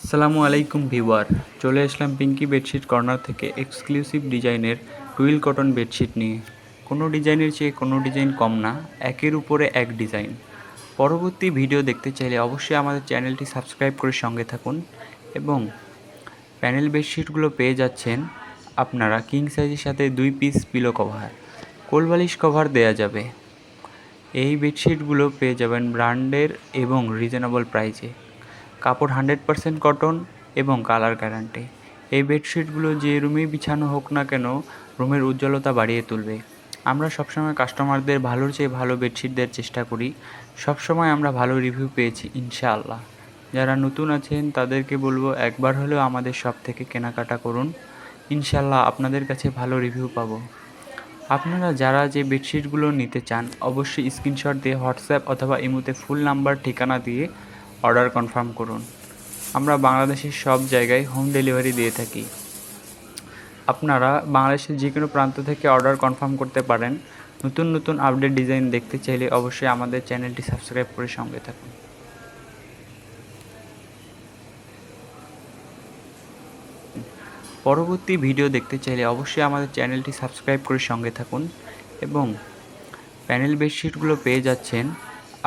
আসসালামু আলাইকুম ভিউয়ার, চলে আসলাম পিঙ্কি বেডশিট কর্নার থেকে এক্সক্লুসিভ ডিজাইনের টুইল কটন বেডশিট নিয়ে। কোনো ডিজাইনের চেয়ে কোনো ডিজাইন কম না, একের উপরে এক ডিজাইন। পরবর্তী ভিডিও দেখতে চাইলে অবশ্যই আমাদের চ্যানেলটি সাবস্ক্রাইব করে সঙ্গে থাকুন এবং প্যানেল বেডশিটগুলো পেয়ে যাচ্ছেন আপনারা কিং সাইজের সাথে দুই পিস পিলো কভার কোলবালিশ কভার দেয়া যাবে। এই বেডশিটগুলো পেয়ে যাবেন ব্র্যান্ডের এবং রিজনেবল প্রাইসে কাপড় হান্ড্রেড পারসেন্ট কটন এবং কালার গ্যারান্টি এই বেডশিটগুলো যে রুমেই বিছানো হোক না কেন, রুমের উজ্জ্বলতা বাড়িয়ে তুলবে। আমরা সবসময় কাস্টমারদের ভালোর চেয়ে ভালো বেডশিট দেওয়ার চেষ্টা করি। সবসময় আমরা ভালো রিভিউ পেয়েছি, ইনশাআল্লাহ। যারা নতুন আছেন, তাদেরকে বলব একবার হলেও আমাদের শপ থেকে কেনাকাটা করুন। ইনশাআল্লাহ আপনাদের কাছে ভালো রিভিউ পাবো। আপনারা যারা যে বেডশিটগুলো নিতে চান, অবশ্যই স্ক্রিনশট দিয়ে হোয়াটসঅ্যাপ অথবা ইমোতে ফুল নাম্বার ঠিকানা দিয়ে অর্ডার কনফার্ম করুন। আমরা বাংলাদেশের সব জায়গায় হোম ডেলিভারি দিয়ে থাকি। আপনারা বাংলাদেশের যে কোনো প্রান্ত থেকে অর্ডার কনফার্ম করতে পারেন। নতুন নতুন আপডেট ডিজাইন দেখতে চাইলে অবশ্যই আমাদের চ্যানেলটি সাবস্ক্রাইব করে সঙ্গে থাকুন। পরবর্তী ভিডিও দেখতে চাইলে অবশ্যই আমাদের চ্যানেলটি সাবস্ক্রাইব করে সঙ্গে থাকুন এবং প্যানেল বেডশিটগুলো পেয়ে যাচ্ছেন।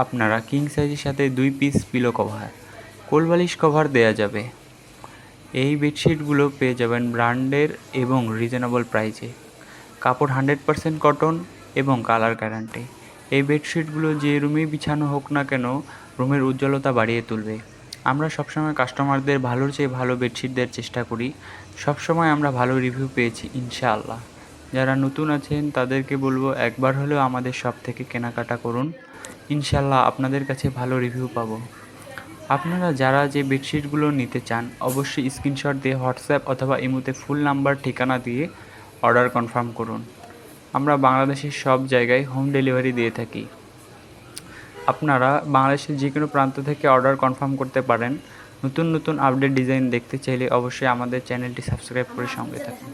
আপনারা কিং সাইজের সাথে দুই পিস পিলো কভার কোলবালিশ কভার দেয়া যাবে। এই বেডশিটগুলো পেয়ে যাবেন ব্র্যান্ডের এবং রিজনেবল প্রাইসে কাপড় হান্ড্রেড পারসেন্ট কটন এবং কালার গ্যারান্টি এই বেডশিটগুলো যে রুমেই বিছানো হোক না কেন রুমের উজ্জ্বলতা বাড়িয়ে তুলবে। আমরা সবসময় কাস্টমারদের ভালোর চেয়ে ভালো বেডশিট দেওয়ার চেষ্টা করি। সবসময় আমরা ভালো রিভিউ পেয়েছি, ইনশাআল্লাহ। যারা নতুন আছেন, তাদেরকে বলব একবার হলেও আমাদের শপ থেকে কেনাকাটা করুন। ইনশাল্লাহ আপনাদের কাছে ভালো রিভিউ পাবো। আপনারা যারা যে বেডশিটগুলো নিতে চান, অবশ্যই স্ক্রিনশট দিয়ে হোয়াটসঅ্যাপ অথবা ইমোতে ফুল নাম্বার ঠিকানা দিয়ে অর্ডার কনফার্ম করুন। আমরা বাংলাদেশের সব জায়গায় হোম ডেলিভারি দিয়ে থাকি। আপনারা বাংলাদেশের যে কোনো প্রান্ত থেকে অর্ডার কনফার্ম করতে পারেন। নতুন নতুন আপডেট ডিজাইন দেখতে চাইলে অবশ্যই আমাদের চ্যানেলটি সাবস্ক্রাইব করে সঙ্গে থাকুন।